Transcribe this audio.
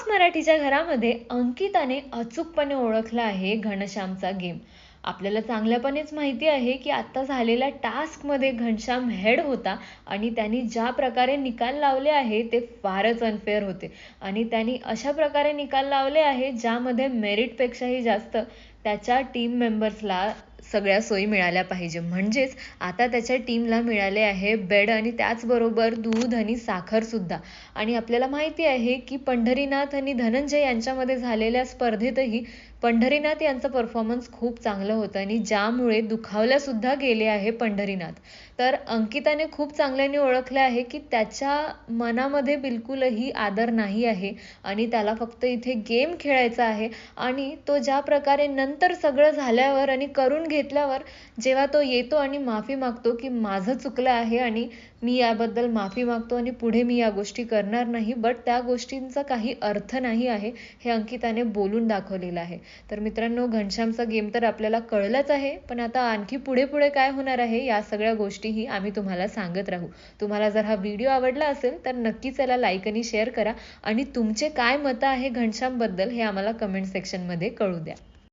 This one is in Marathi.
बॉस मराठीच्या घरामध्ये अंकिताने अचूकपणे ओळखला आहे घनश्यामचा गेम. आपल्याला चांगल्यापणेच माहिती आहे की आत्ता झालेल्या टास्कमध्ये घनश्याम हेड होता आणि त्यांनी ज्या प्रकारे निकाल लावले आहे ते फारच अनफेअर होते. आणि त्यांनी अशा प्रकारे निकाल लावले आहे ज्यामध्ये मेरिटपेक्षाही जास्त त्याच्या टीम मेंबर्सला सगळ्या सोयी मिळाल्या पाहिजे. म्हणजेच आता त्याच्या टीमला मिळाले आहे बेड आणि त्याचबरोबर दूध आणि साखरसुद्धा आणि आपल्याला माहिती आहे की पंढरीनाथ आणि धनंजय यांच्यामध्ये झालेल्या स्पर्धेतही पंढरीनाथ यांचा परफॉर्मन्स खूप चांगलं होतं आणि ज्यामुळे दुखावल्यासुद्धा गेले आहे पंढरीनाथ. तर अंकिताने खूप चांगल्याने ओळखलं आहे की त्याच्या मनामध्ये बिलकुलही आदर नाही आहे आणि त्याला फक्त इथे गेम खेळायचा आहे आणि तो ज्या प्रकारे नंतर सगळं झाल्यावर आणि करून घेतल्यावर जेव्हा तो येतो आणि माफी मागतो की माझं चुकलं आहे आणि मी याबद्दल माफी मागतो आणि पुढे मी या गोष्टी करणार नाही बट त्या गोष्टींचा काही अर्थ नाही आहे हे अंकिताने बोलून दाखवलेलं आहे. तर मित्रांनो घनश्यामचा गेम तर आपल्याला कळलंच आहे पण आता आणखी पुढे पुढे काय होणार आहे या सगळ्या गोष्टीही आम्ही तुम्हाला सांगत राहू. तुम्हाला जर हा व्हिडिओ आवडला असेल तर नक्कीच याला लाईक आणि शेअर करा. आणि तुमचे काय मतं आहे घनश्यामबद्दल हे आम्हाला कमेंट सेक्शनमध्ये कळू द्या.